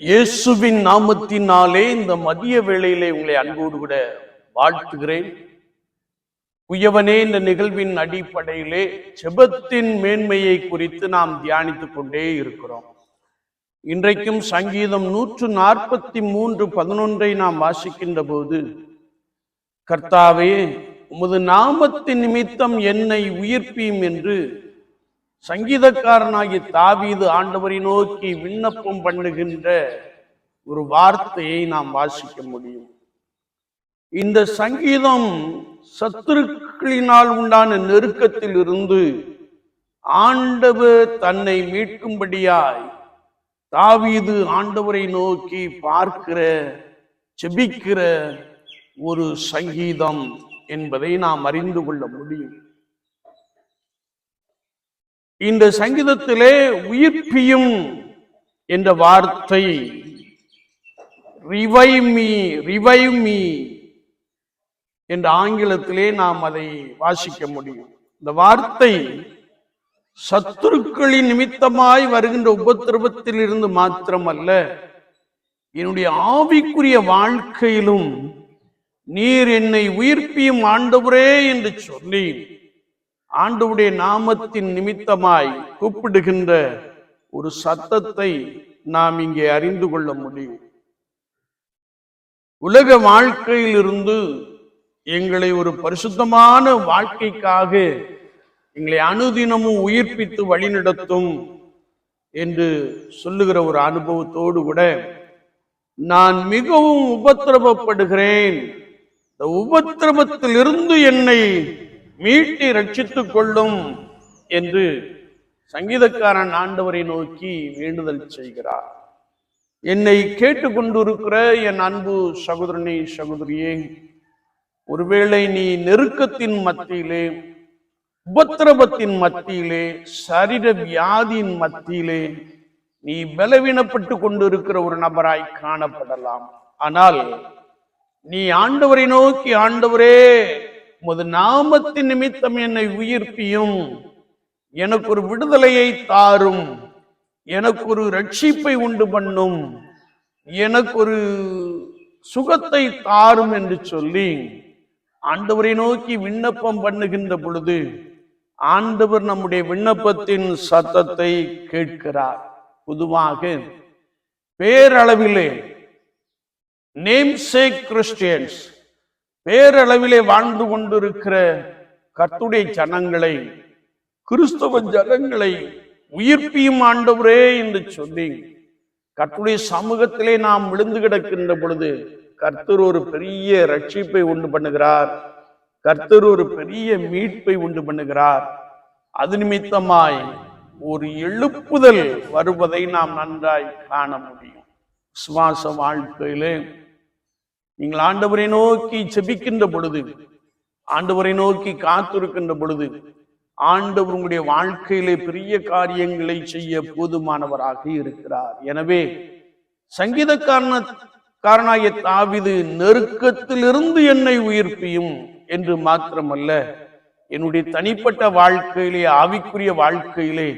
இயேசுவின் நாமத்தினாலே இந்த மதிய வேளையிலே உங்களை அன்போடு கூட வாழ்த்துகிறேன். உயவனே இந்த நிகழ்வின் அடிப்படையிலே செபத்தின் மேன்மையை குறித்து நாம் தியானித்துக் கொண்டே இருக்கிறோம். இன்றைக்கும் சங்கீதம் நூற்று நாற்பத்தி மூன்று பதினொன்றை நாம் வாசிக்கின்ற போது கர்த்தாவே உமது நாமத்தின் நிமித்தம் என்னை உயிர்ப்பியும் என்று சங்கீதக்காரனாகி தாவீது ஆண்டவரை நோக்கி விண்ணப்பம் பண்ணுகின்ற ஒரு வார்த்தையை நாம் வாசிக்க முடியும். இந்த சங்கீதம் சத்துருக்களினால் உண்டான நெருக்கத்தில் இருந்து ஆண்டவர் தன்னை மீட்கும்படியாய் தாவீது ஆண்டவரை நோக்கி பார்க்கிற செபிக்கிற ஒரு சங்கீதம் என்பதை நாம் அறிந்து கொள்ள முடியும். இந்த சங்கீதத்திலே உயிர்ப்பியும் என்ற வார்த்தை. ரிவைவ் மீ என்ற ஆங்கிலத்திலே நாம் அதை வாசிக்க முடியும். இந்த வார்த்தை சத்துருக்களின் நிமித்தமாய் வருகின்ற உபத்திரவத்தில் இருந்து மாத்திரமல்ல என்னுடைய ஆவிக்குரிய வாழ்க்கையிலும் நீர் என்னை உயிர்ப்பியும் ஆண்டவரே என்று சொல்லி ஆண்டவுடைய நாமத்தின் நிமித்தமாய் கூப்பிடுகின்ற ஒரு சத்தத்தை நாம் இங்கே அறிந்து கொள்ள முடியும். உலக வாழ்க்கையிலிருந்து எங்களை ஒரு பரிசுத்தமான வாழ்க்கைக்காக எங்களை அனுதினமும் உயிர்ப்பித்து வழிநடத்தும் என்று சொல்லுகிற ஒரு அனுபவத்தோடு கூட நான் மிகவும் உபத்திரவப்படுகிறேன். இந்த உபத்திரவத்திலிருந்து என்னை மீட்டி ரட்சித்துக் கொள்ளும் என்று சங்கீதக்காரன் ஆண்டவரை நோக்கி வேண்டுதல் செய்கிறார். என்னை கேட்டுக்கொண்டிருக்கிற என் அன்பு சகோதரனே சகோதரியே ஒருவேளை நீ நெருக்கத்தின் மத்தியிலே உபத்திரவத்தின் மத்தியிலே சரீர வியாதியின் மத்தியிலே நீ பலவீனப்பட்டு கொண்டிருக்கிற ஒரு நபராய் காணப்படலாம். ஆனால் நீ ஆண்டவரை நோக்கி ஆண்டவரே உமது நாமத்தின் நிமித்தம் என்னை உயிர்ப்பியும். எனக்கு ஒரு விடுதலையை தாரும். எனக்கு ஒரு ரட்சிப்பை உண்டு பண்ணும். எனக்கு ஒரு சுகத்தை தாரும் என்று சொல்லி ஆண்டவரை நோக்கி விண்ணப்பம் பண்ணுகின்ற பொழுது ஆண்டவர் நம்முடைய விண்ணப்பத்தின் சத்தத்தை கேட்கிறார். பொதுவாக பேரளவிலே நேம்சேக் கிறிஸ்டியன்ஸ் பேரளவிலே வாழ்ந்து கொண்டிருக்கிற கர்த்துடைய ஜனங்களை கிறிஸ்தவ ஜனங்களை உயிர்ப்பியும் ஆண்டவரே என்று சொல்லி கர்த்துடைய சமூகத்திலே நாம் விழுந்து கிடக்கின்ற பொழுது கர்த்தர் ஒரு பெரிய ரட்சிப்பை உண்டு பண்ணுகிறார். கர்த்தர் ஒரு பெரிய மீட்பை உண்டு பண்ணுகிறார். அது நிமித்தமாய் ஒரு எழுப்புதல் வருவதை நாம் நன்றாய் காண முடியும். சுவாச வாழ்க்கையிலே நீங்கள் ஆண்டவரை நோக்கி செபிக்கின்ற பொழுது ஆண்டவரை நோக்கி காத்திருக்கின்ற பொழுது ஆண்டவர் உங்களுடைய வாழ்க்கையிலே பெரிய காரியங்களை செய்ய போதுமானவராக இருக்கிறார். எனவே சங்கீத காரண காரணாய தாவிது நெருக்கத்திலிருந்து என்னை உயிர்ப்பியும் என்று மாத்திரமல்ல என்னுடைய தனிப்பட்ட வாழ்க்கையிலே ஆவிக்குரிய வாழ்க்கையிலே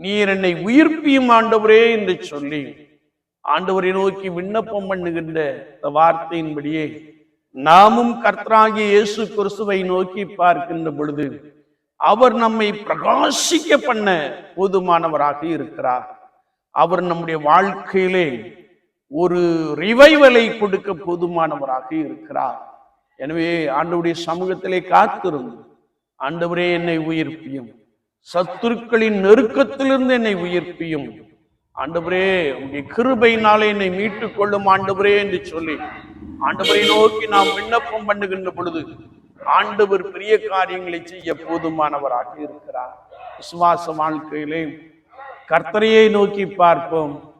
நீர் என்னை உயிர்ப்பியும் ஆண்டவரே என்று சொல்லி ஆண்டவரை நோக்கி விண்ணப்பம் பண்ணுகின்ற வார்த்தையின்படியே நாமும் கர்த்தராகிய இயேசு கிறிஸ்துவை நோக்கி பார்க்கின்ற பொழுது அவர் நம்மை பிரகாசிக்க பண்ண போதுமானவராக இருக்கிறார். அவர் நம்முடைய வாழ்க்கையிலே ஒரு ரிவைவலை கொடுக்க போதுமானவராக இருக்கிறார். எனவே ஆண்டவருடைய சமூகத்திலே காத்திருந்து ஆண்டவரே என்னை உயிர்ப்பியும் சத்துருக்களின் நெருக்கத்திலிருந்து என்னை உயிர்ப்பியும் ஆண்டவரே உங்களுடைய கிருபையினாலே என்னை மீட்டுக் கொள்ளும் ஆண்டவரே என்று சொல்லி ஆண்டவரை நோக்கி நாம் விண்ணப்பம் பண்ணுகின்ற பொழுது ஆண்டவர் பெரிய காரியங்களை செய்ய போதுமானவராக இருக்கிறார். விசுவாச வாழ்க்கையிலே கர்த்தரையை நோக்கி பார்ப்போம்.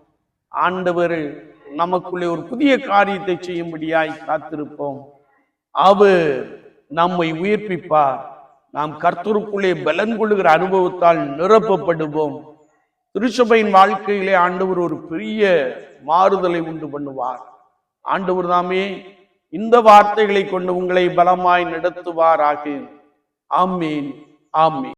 ஆண்டவர் நமக்குள்ளே ஒரு புதிய காரியத்தை செய்யும்படியாய் காத்திருப்போம். அவர் நம்மை உயிர்ப்பிப்பார். நாம் கர்த்தருக்குள்ளே பலன் கொள்ளுகிற அனுபவத்தால் நிரப்பப்படுவோம். திருச்சபையின் வாழ்க்கையிலே ஆண்டவர் ஒரு பெரிய மாறுதலை உண்டு பண்ணுவார். ஆண்டவர் தாமே இந்த வார்த்தைகளை கொண்டு உங்களை பலமாய் நடத்துவாராக. ஆமீன் ஆமீன்.